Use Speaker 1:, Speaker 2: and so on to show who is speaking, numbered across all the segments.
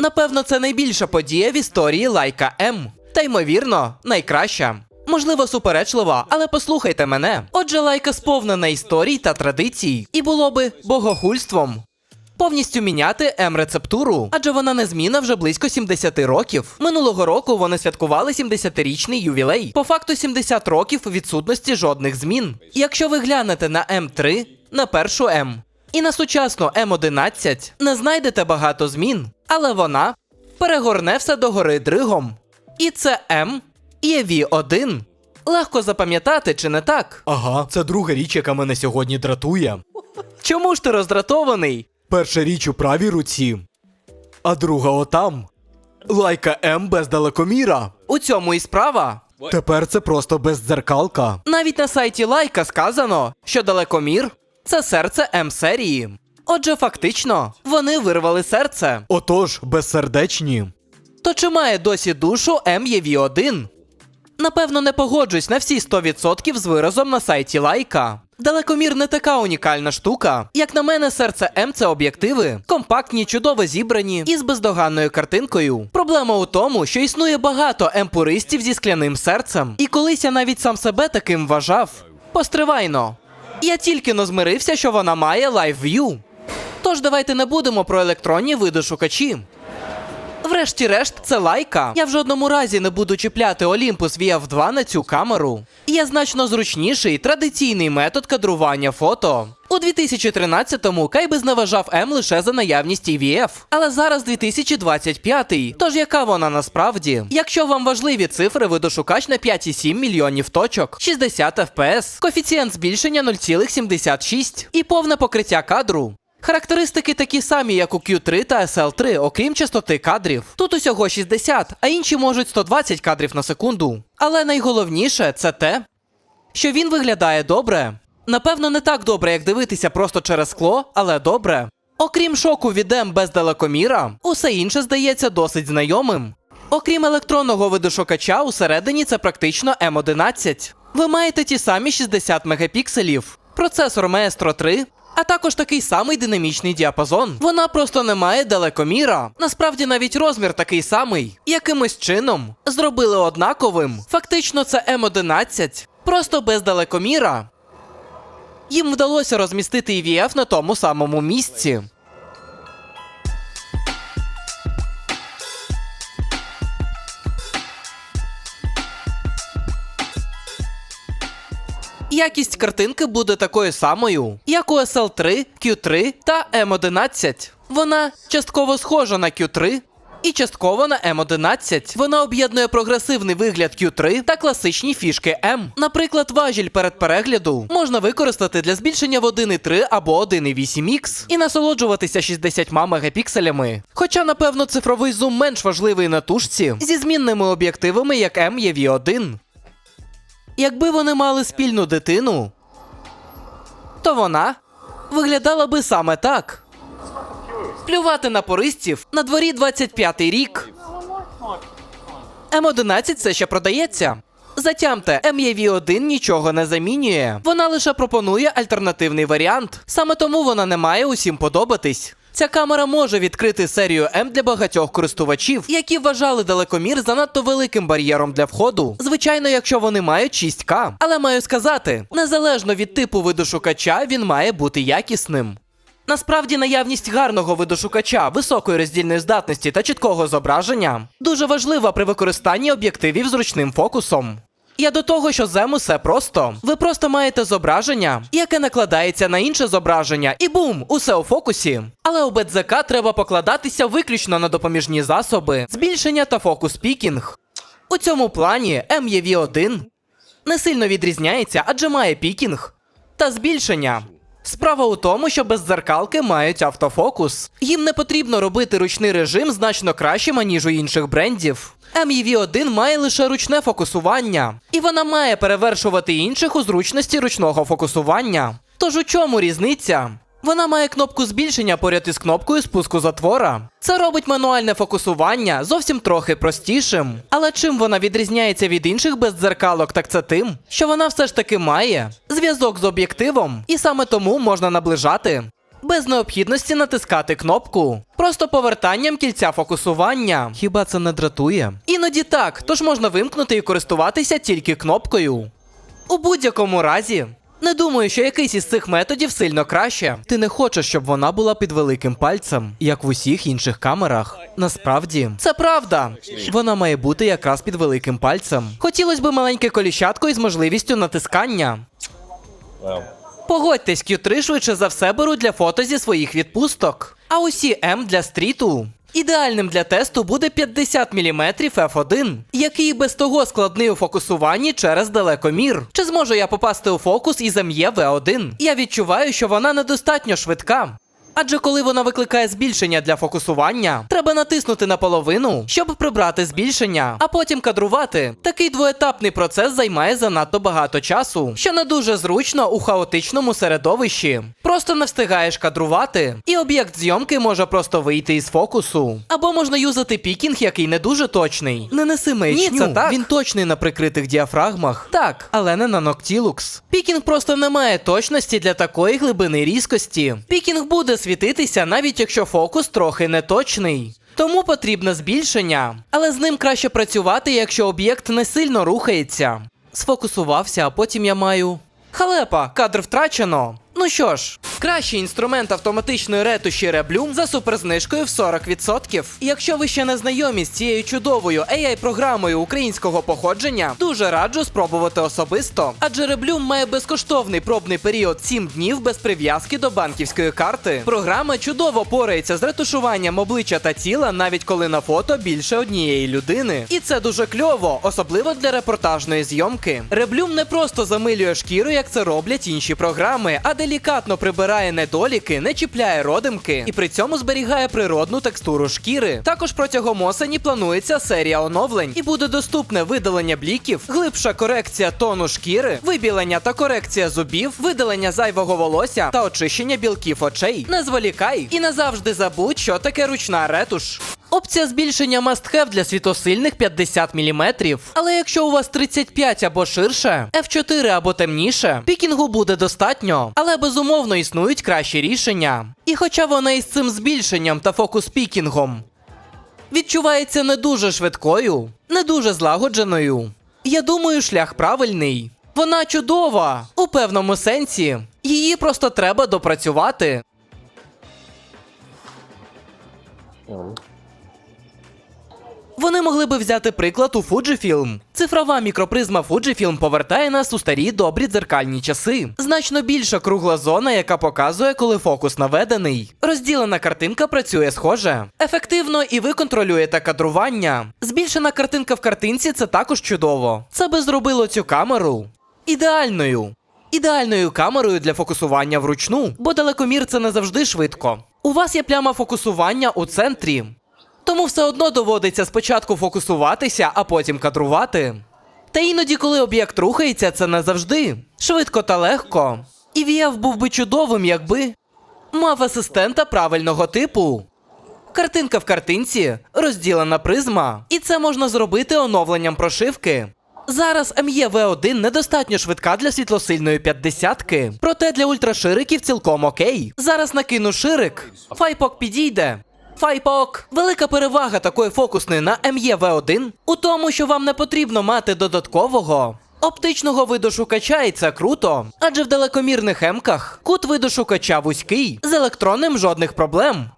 Speaker 1: Напевно, це найбільша подія в історії лайка М. Та ймовірно, найкраща. Можливо, суперечлива, але послухайте мене. Отже, лайка сповнена історій та традицій, і було би богохульством. Повністю міняти М-рецептуру, адже вона незмінна вже близько 70 років. Минулого року вони святкували 70-річний ювілей. По факту 70 років відсутності жодних змін. Якщо ви глянете на М3, на першу М і на сучасну М11, не знайдете багато змін, але вона перегорне все догори дригом. І це М є V1. Легко запам'ятати, чи не так?
Speaker 2: Ага, це друга річ, яка мене сьогодні дратує.
Speaker 1: Чому ж ти роздратований?
Speaker 2: Перша річ у правій руці, а друга отам. Лайка М без далекоміра.
Speaker 1: У цьому і справа.
Speaker 2: Тепер це просто бездзеркалка.
Speaker 1: Навіть на сайті Лайка сказано, що далекомір це серце М-серії. Отже, фактично, вони вирвали серце.
Speaker 2: Отож, безсердечні.
Speaker 1: То чи має досі душу MEV1? Напевно, не погоджусь на всі 100% з виразом на сайті Лайка. Далекомір не така унікальна штука. Як на мене, серце М це об'єктиви, компактні, чудово зібрані і з бездоганною картинкою. Проблема у тому, що існує багато М-пуристів зі скляним серцем. І колись я навіть сам себе таким вважав. Постривайно. Я тільки но змирився, що вона має Live View. Тож давайте не будемо про електронні видошукачі. Врешті-решт, це лайка. Я в жодному разі не буду чіпляти Olympus VF2 на цю камеру. Є значно зручніший традиційний метод кадрування фото. У 2013-му Кай би зневажав М лише за наявність EVF. Але зараз 2025, тож яка вона насправді? Якщо вам важливі цифри, видошукач на 5,7 мільйонів точок, 60 FPS, коефіцієнт збільшення 0,76 і повне покриття кадру. Характеристики такі самі, як у Q3 та SL3, окрім частоти кадрів. Тут усього 60, а інші можуть 120 кадрів на секунду. Але найголовніше це те, що він виглядає добре. Напевно, не так добре, як дивитися просто через скло, але добре. Окрім шоку від М без далекоміра, усе інше здається досить знайомим. Окрім електронного видошукача, усередині це практично М11. Ви маєте ті самі 60 мегапікселів, процесор Maestro 3, а також такий самий динамічний діапазон. Вона просто не має далекоміра. Насправді навіть розмір такий самий. Якимось чином зробили однаковим. Фактично, це М11, просто без далекоміра. Їм вдалося розмістити EVF на тому самому місці. Якість картинки буде такою самою, як у SL3, Q3 та M11. Вона частково схожа на Q3 і частково на M11. Вона об'єднує прогресивний вигляд Q3 та класичні фішки M. Наприклад, важіль перед перегляду можна використати для збільшення в 1.3 або 1.8x і насолоджуватися 60 мегапікселями. Хоча, напевно, цифровий зум менш важливий на тушці зі змінними об'єктивами, як M є V1. Якби вони мали спільну дитину, то вона виглядала би саме так. Плювати на пористів на дворі 25-й рік. М11 все ще продається. Затямте, MAV1 нічого не замінює. Вона лише пропонує альтернативний варіант. Саме тому вона не має усім подобатись. Ця камера може відкрити серію М для багатьох користувачів, які вважали далекомір занадто великим бар'єром для входу. Звичайно, якщо вони мають 6К. Але маю сказати, незалежно від типу видошукача, він має бути якісним. Насправді наявність гарного видошукача, високої роздільної здатності та чіткого зображення дуже важлива при використанні об'єктивів з ручним фокусом. Я до того, що зем усе просто. Ви просто маєте зображення, яке накладається на інше зображення, і бум, усе у фокусі. Але у БДЗК треба покладатися виключно на допоміжні засоби, збільшення та фокус пікінг. У цьому плані MEV1 не сильно відрізняється, адже має пікінг та збільшення. Справа у тому, що беззеркалки мають автофокус. Їм не потрібно робити ручний режим значно кращим, ніж у інших брендів. MEV1 має лише ручне фокусування, і вона має перевершувати інших у зручності ручного фокусування. Тож у чому різниця? Вона має кнопку збільшення поряд із кнопкою спуску затвора. Це робить мануальне фокусування зовсім трохи простішим. Але чим вона відрізняється від інших бездзеркалок, так це тим, що вона все ж таки має зв'язок з об'єктивом, і саме тому можна наближати Без необхідності натискати кнопку. Просто повертанням кільця фокусування. Хіба це не дратує? Іноді так, тож можна вимкнути і користуватися тільки кнопкою. У будь-якому разі. Не думаю, що якийсь із цих методів сильно краще. Ти не хочеш, щоб вона була під великим пальцем, як в усіх інших камерах. Насправді, це правда. Вона має бути якраз під великим пальцем. Хотілося б маленьке коліщатко із можливістю натискання. Погодьтесь, Q3 швидше за все беру для фото зі своїх відпусток. А усі М для стріту. Ідеальним для тесту буде 50 мм f1, який без того складний у фокусуванні через далекомір. Чи зможу я попасти у фокус із зам'є V1? Я відчуваю, що вона недостатньо швидка. Адже коли вона викликає збільшення для фокусування, треба натиснути на половину, щоб прибрати збільшення, а потім кадрувати. Такий двоетапний процес займає занадто багато часу, що не дуже зручно у хаотичному середовищі. Просто не встигаєш кадрувати, і об'єкт зйомки може просто вийти із фокусу. Або можна юзати пікінг, який не дуже точний. Не неси маячню.
Speaker 2: Ні, це так.
Speaker 1: Він точний на прикритих діафрагмах. Так, але не на Noctilux. Пікінг просто не має точності для такої глибини різкості. Пікінг буде світитися, навіть якщо фокус трохи неточний. Тому потрібне збільшення, але з ним краще працювати, якщо об'єкт не сильно рухається. Сфокусувався, а потім я маю. Халепа, кадр втрачено. Ну що ж, кращий інструмент автоматичної ретуші Reblum за суперзнижкою в 40%. І Якщо ви ще не знайомі з цією чудовою AI-програмою українського походження, дуже раджу спробувати особисто. Адже Reblum має безкоштовний пробний період 7 днів без прив'язки до банківської карти. Програма чудово порається з ретушуванням обличчя та тіла, навіть коли на фото більше однієї людини. І це дуже кльово, особливо для репортажної зйомки. Reblum не просто замилює шкіру, як це роблять інші програми, а делікатно прибирає недоліки, не чіпляє родимки і при цьому зберігає природну текстуру шкіри. Також протягом осені планується серія оновлень і буде доступне видалення бліків, глибша корекція тону шкіри, вибілення та корекція зубів, видалення зайвого волосся та очищення білків очей. Не зволікай і назавжди забудь, що таке ручна ретуш. Опція збільшення have для світосильних 50 мм. Але якщо у вас 35 або ширше, F4 або темніше, пікінгу буде достатньо. Але безумовно існують кращі рішення. І хоча вона із цим збільшенням та фокус пікінгом відчувається не дуже швидкою, не дуже злагодженою. Я думаю, шлях правильний. Вона чудова у певному сенсі. Її просто треба допрацювати. Вони могли би взяти приклад у Fujifilm. Цифрова мікропризма Fujifilm повертає нас у старі добрі дзеркальні часи. Значно більша кругла зона, яка показує, коли фокус наведений. Розділена картинка працює схоже. Ефективно і ви контролюєте кадрування. Збільшена картинка в картинці це також чудово. Це би зробило цю камеру ідеальною. Ідеальною камерою для фокусування вручну, бо далекомір це не завжди швидко. У вас є пляма фокусування у центрі. Тому все одно доводиться спочатку фокусуватися, а потім кадрувати. Та іноді, коли об'єкт рухається, це не завжди. Швидко та легко. І VF був би чудовим, якби мав асистента правильного типу. Картинка в картинці, розділена призма, і це можна зробити оновленням прошивки. Зараз ME V1 недостатньо швидка для світлосильної 50-ки, проте для ультрашириків цілком окей. Зараз накину ширик. Файпок підійде. Файпок. Велика перевага такої фокусної на ME V1 у тому, що вам не потрібно мати додаткового. Оптичного видошукача і це круто, адже в далекомірних емках кут видошукача вузький, з електронним жодних проблем.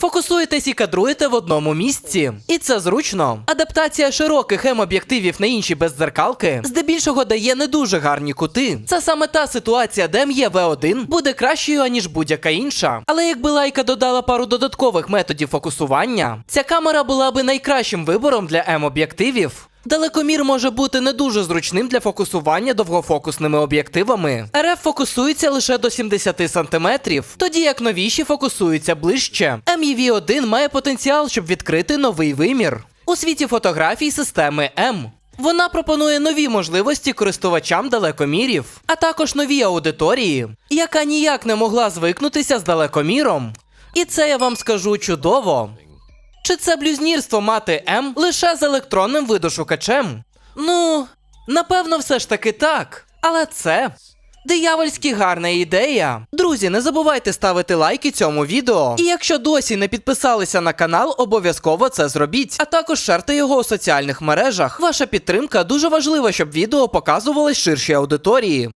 Speaker 1: Фокусуєтесь і кадруєте в одному місці. І це зручно. Адаптація широких М-об'єктивів на інші бездзеркалки здебільшого дає не дуже гарні кути. Це саме та ситуація, де м'є В1 буде кращою, аніж будь-яка інша. Але якби лайка додала пару додаткових методів фокусування, ця камера була би найкращим вибором для М-об'єктивів. Далекомір може бути не дуже зручним для фокусування довгофокусними об'єктивами. РФ фокусується лише до 70 см, тоді як новіші фокусуються ближче. MeV1 має потенціал, щоб відкрити новий вимір у світі фотографій системи М. Вона пропонує нові можливості користувачам далекомірів, а також нові аудиторії, яка ніяк не могла звикнутися з далекоміром. І це я вам скажу чудово. Чи це блюзнірство мати М лише з електронним видошукачем? Ну, напевно, все ж таки так. Але це Диявольськи гарна ідея. Друзі, не забувайте ставити лайки цьому відео. І якщо досі не підписалися на канал, обов'язково це зробіть. А також шерте його у соціальних мережах. Ваша підтримка дуже важлива, щоб відео показувалось ширшій аудиторії.